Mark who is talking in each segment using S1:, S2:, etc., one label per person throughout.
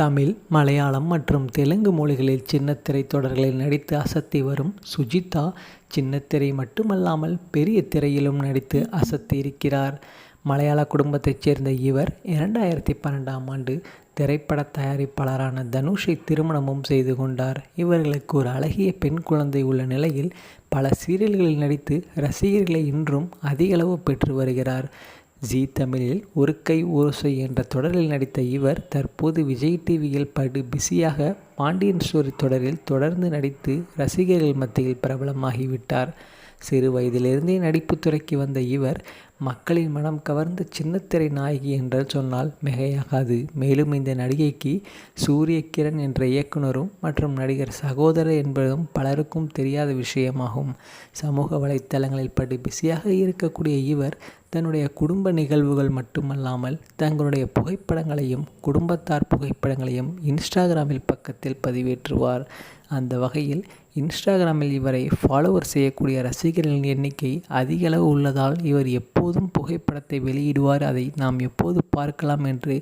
S1: தமிழ் மலையாளம் மற்றும் தெலுங்கு மொழிகளில் சின்னத்திரை தொடர்களில் நடித்து அசத்தி வரும் சுஜிதா சின்னத்திரை மட்டுமல்லாமல் பெரிய திரையிலும் நடித்து அசத்தி இருக்கிறார். மலையாள குடும்பத்தைச் சேர்ந்த இவர் இரண்டாயிரத்தி பன்னெண்டாம் ஆண்டு திரைப்பட தயாரிப்பாளரான தனுஷை திருமணமும் செய்து கொண்டார். இவர்களுக்கு ஒரு அழகிய பெண் குழந்தை உள்ள நிலையில் பல சீரியல்களில் நடித்து ரசிகர்களை இன்றும் அதிகளவு பெற்று வருகிறார். ஜீ தமிழில் ஒரு கை ஓசை என்ற தொடரில் நடித்த இவர் தற்போது விஜய் டிவியில் படு பிஸியாக பாண்டியன் ஸ்டோரி தொடரில் தொடர்ந்து நடித்து ரசிகர்கள் மத்தியில் பிரபலமாகிவிட்டார். சிறு வயதிலிருந்தே நடிப்புத் துறைக்கு வந்த இவர் மக்களின் மனம் கவர்ந்த சின்னத்திரை நாயகி என்று சொன்னால் மிகையாகாது. மேலும் இந்த நடிகைக்கு சூரியகிரண் என்ற இயக்குனரும் மற்றும் நடிகர் சகோதரர் என்பதும் பலருக்கும் தெரியாத விஷயமாகும். சமூக வலைத்தளங்களில் படி பிஸியாக இருக்கக்கூடிய இவர் தன்னுடைய குடும்ப நிகழ்வுகள் மட்டுமல்லாமல் தங்களுடைய புகைப்படங்களையும் குடும்பத்தார் புகைப்படங்களையும் இன்ஸ்டாகிராமில் பக்கத்தில் பதிவேற்றுவார். அந்த வகையில் இன்ஸ்டாகிராமில் இவரை ஃபாலோவர் செய்யக்கூடிய ரசிகர்களின் எண்ணிக்கை அதிகளவு உள்ளதால் இவர் எப்போதும் புகைப்படத்தை வெளியிடுவார். அதை நாம் எப்போது பார்க்கலாம் என்று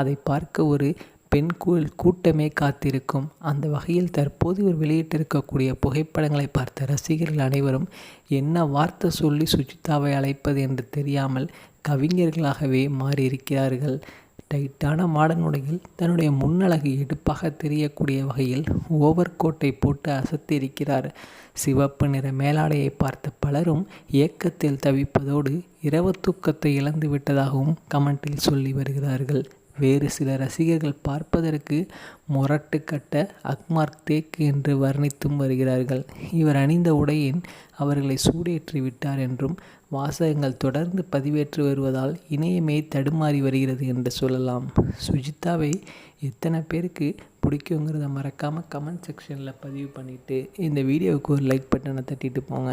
S1: அதை பார்க்க ஒரு பெண் கூட்டமே காத்திருக்கும். அந்த வகையில் தற்போது இவர் வெளியிட்டிருக்கக்கூடிய புகைப்படங்களை பார்த்த ரசிகர்கள் அனைவரும் என்ன வார்த்தை சொல்லி சுஜிதாவை அழைப்பது என்று தெரியாமல் கவிஞர்களாகவே மாறியிருக்கிறார்கள். டைட்டான மாடர்ன் உடையில் தன்னுடைய முன்னழகு எடுப்பாக தெரியக்கூடிய வகையில் ஓவர் கோட்டை போட்டு அசத்தியிருக்கிறார். சிவப்பு நிற மேலாடையை பார்த்த பலரும் ஏக்கத்தில் தவிப்பதோடு இரவு தூக்கத்தை இழந்து விட்டதாகவும் கமெண்டில் சொல்லி வருகிறார்கள். வேறு சில ரசிகர்கள் பார்ப்பதற்கு முரட்டு கட்ட அக்மார்க் தேக்கு என்று வர்ணித்தும் வருகிறார்கள். இவர் அணிந்த உடையின் அவர்களை சூடேற்றி விட்டார் என்றும் வாசகங்கள் தொடர்ந்து பதிவேற்று வருவதால் இணையமே தடுமாறி வருகிறது என்று சொல்லலாம். சுஜிதாவை எத்தனை பேருக்கு பிடிக்குங்கிறத மறக்காமல் கமெண்ட் செக்ஷனில் பதிவு பண்ணிவிட்டு இந்த வீடியோவுக்கு ஒரு லைக் பட்டனை தட்டிட்டு போங்க.